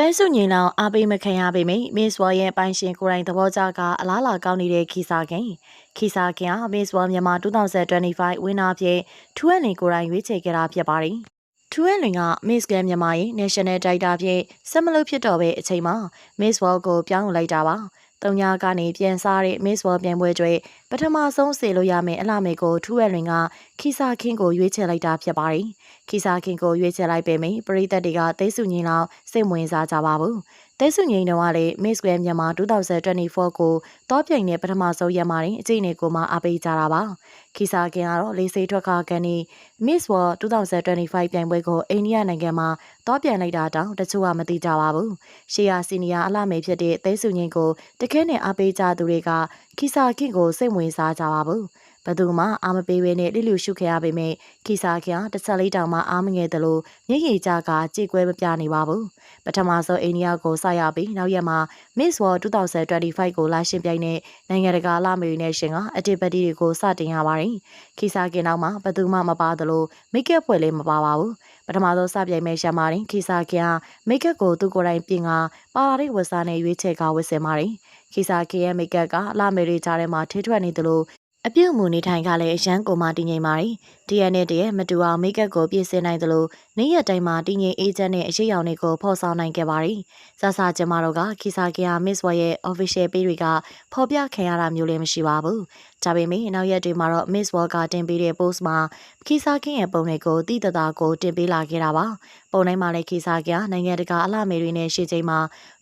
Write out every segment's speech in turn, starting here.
တဲဆုညင်လောင်အားပေးမခံရပေမယ့် Miss World ရဲ့ပိုင်ရှင်ကိုယ်တိုင်သဘောကျကအလားလာကောင်းနေတဲ့ခီစာခင်ခီစာခင်က Miss World မြန်မာ2025ဝင်းနာဖြစ်ထူးအန်လင်ကိုယ်တိုင်ရွေးချယ်ခဲ့တာဖြစ်ပါတယ်ထူးအန်လင်က Miss Grand မြန်မာရဲ့ National Director ဖြစ်ဆက်မလို့ဖြစ်တော့ပဲအချိန်မှာ Miss World ကိုပြောင်းလိုက်တာပါ တုံညာကနေပြန်စားတဲ့ Miss World ပြိုင်ပွဲတွေပထမဆုံးစေလို့ရမယ့်အလှမေကိုထူးအန်လင်ကခီစာခင်ကိုရွေးချယ်လိုက်တာဖြစ်ပါတယ်ခီစာခင်ကိုရွေးချယ်လိုက်ပေမယ့်ပရိသတ်တွေကသိစုညင်လောက်စိတ်ဝင်စားကြပါဘူး။ သိစုညင်တော့ကလည်း Miss Grand မြန်မာ2024ကိုတောပြိုင်တဲ့ပထမဆုံးရက်မှာအကျိနေကိုမှအားပေးကြတာပါ။ခီစာခင်ကတော့လေးစိတ်ထွက်ခါကန်နေ Miss World 2025ပြိုင်ပွဲကိုအိန္ဒိယနိုင်ငံမှာတောပြိုင်လိုက်တာတောင်တချို့ကမသိကြပါဘူး။ရှေးယာစီနီယာအလှမေဖြစ်တဲ့သိစုညင်ကိုတခဲနဲ့အားပေးကြသူတွေကခီစာခင်ကိုစိတ်ဝင်စားကြပါဘူး။ ဘသူမှအာမပေးဘဲနဲ့လိလူရှုခဲ့ရပေမဲ့ခီစာခင်တစ်ချက်လေးတောင်မှအာမငယ်တယ်လို့မျက်ရည်ကြကကြေကွဲမပြနေပါဘူးပထမဆုံးအိန္ဒိယကိုစရပြီးနောက်ရက်မှာ Miss World 2025ကိုလာရှင်ပြိုင်တဲ့နိုင်ငံတကာလာမေရီနဲ့ရှင်ကအတစ်ပတ်တီတွေကိုစတင်ရပါတယ်ခီစာခင်နောက်မှာဘသူမှမပါသလိုမိတ်ကပ်ဖွဲ့လေးမပါပါဘူးပထမဆုံးစပြိုင်မဲ့ရှမ်းမာရင်ခီစာခင်ကမိတ်ကပ်ကိုသူကိုယ်တိုင်ပြင်ကပါလာတဲ့ဝတ်စားနဲ့ရွေးချယ်ကဝတ်ဆင်ပါတယ်ခီစာခင်ရဲ့မိတ်ကပ်ကလာမေရီကြားထဲမှာထိထွက်နေသလို အပြုတ်မူနေထိုင်ကလည်းအရန်ကိုမှတည်ငြိမ်ပါတယ်။ DNA တည်းမတူအောင်မိတ်ကပ်ကိုပြင်ဆင်နိုင်သလိုနေ့ရက်တိုင်းမှာတည်ငြိမ်အေဂျင့်နဲ့အရေးရောင်တွေကိုဖော်ဆောင်နိုင်ခဲ့ပါတယ်။ဆဆကျမတို့ကခီစာကီယာ Miss World ရဲ့ official page တွေကဖော်ပြခံရတာမျိုးလည်းမရှိပါဘူး။ဒါပေမဲ့နောက်ရက်တွေမှာတော့ Miss World ကတင်ပေးတဲ့ post မှာခီစာကင်းရဲ့ပုံတွေကိုတိတတာကိုတင်ပေးလာခဲ့တာပါ။ပုံတိုင်းမှာလည်းခီစာကီယာနိုင်ငံတကာအလှမေတွေနဲ့ရှေ့ချိန်မှာ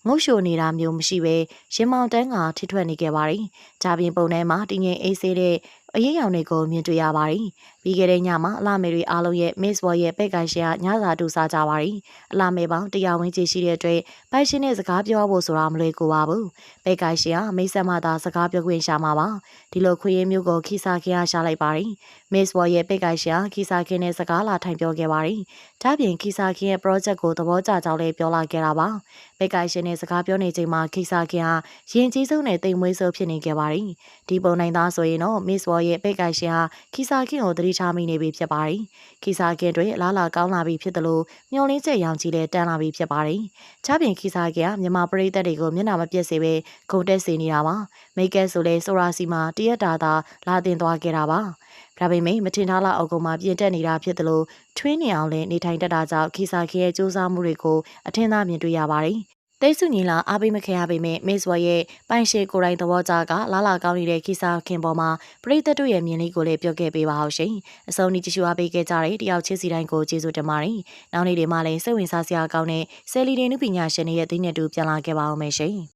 ငုတ်ရှိုနေတာမျိုးမရှိဘဲရင်မောင်တန်းကထိထွက်နေခဲ့ပါတယ်။ဒါပြင်ပုံထဲမှာတည်ငြိမ်အေးဆေးတဲ့ အရေးရောင်တွေကိုမြင်တွေ့ရပါတယ်။ပြီးခဲ့တဲ့ညမှာအလာမေတွေအားလုံးရဲ့ Miss World ရဲ့ပဲ့ကန်ရှင်ကညစာတူစားကြပါတယ်။အလာမေပေါင်းတရားဝင်ကြည့်ရှိတဲ့အတွက်ပိုက်ရှင်နဲ့စကားပြောဖို့ဆိုတာမလွယ်ကူပါဘူး။ပဲ့ကန်ရှင်ကမိတ်ဆက်မှသာစကားပြောခွင့်ရှာမှာပါ။ဒီလိုခွေးရင်းမျိုးကိုခီစာခင်ကရှာလိုက်ပါတယ်။ Miss World ရဲ့ပဲ့ကန်ရှင်ကခီစာခင်နဲ့စကားလာထိုင်ပြောခဲ့ပါတယ်။ဒါပြင်ခီစာခင်ရဲ့ project ကိုသဘောကျကြောင်းလည်းပြောလာခဲ့တာပါ။ပဲ့ကန်ရှင်နဲ့စကားပြောနေချိန်မှာခီစာခင်ကရင်ကြီးဆုံးနဲ့တိမ်မွေးဆုံးဖြစ်နေခဲ့ပါတယ်။ဒီပုံနိုင်သားဆိုရင်တော့ Miss World ရဲ့ပဲ့ကန်ရှင်ဟာခီစာခင်ကိုသတိထားမိနေပြီဖြစ်ပါတယ်။ခီစာခင်တွေအလားလာကောင်းလာပြီဖြစ်တယ်လို့မျှော်လင့်ချက်ရောင်ကြီးလည်းတန်းလာပြီဖြစ်ပါတယ်။ချားပြင်ခီစာခင်ကမြန်မာပရိသတ်တွေကိုမျက်နှာမပြတ်စေပဲဂုံတက်စေနေတာပါ။မိတ်ကက်ဆိုလဲဆိုရာစီမှာတရက်တာသာလာတင်သွားခဲ့တာပါ။ဒါပေမဲ့မထင်ထားလောက်အကောင်မှပြင်းတက်နေတာဖြစ်တယ်လို့ထွင်းနေအောင်လည်းနေထိုင်တတ်တာကြောင့်ခီစာခင်ရဲ့စူးစမ်းမှုတွေကိုအထင်သာမြင်တွေ့ရပါတယ်။ တိတ်ဆုညီလာအားပေးမခင်ရပေမဲ့ Miss World ရဲ့ပိုင်ရှေကိုယ်တိုင်သဘောကျကလာလာကောင်းနေတဲ့ခီစာခင်ပေါ်မှာပရိသတ်တို့ရဲ့မြင်လေးကိုလည်းပြောခဲ့ပေးပါအောင်ရှင်။အဆုံးนี้ကြည့်ရှုအားပေးခဲ့ကြတဲ့တယောက်ချင်းစီတိုင်းကိုကျေးဇူးတင်ပါတယ်။နောက်နေ့တွေမှာလည်းစိတ်ဝင်စားစရာကောင်းတဲ့ဆယ်လီဒေနုပညာရှင်တွေရဲ့သိနေတူပြန်လာခဲ့ပါအောင်မယ်ရှင်။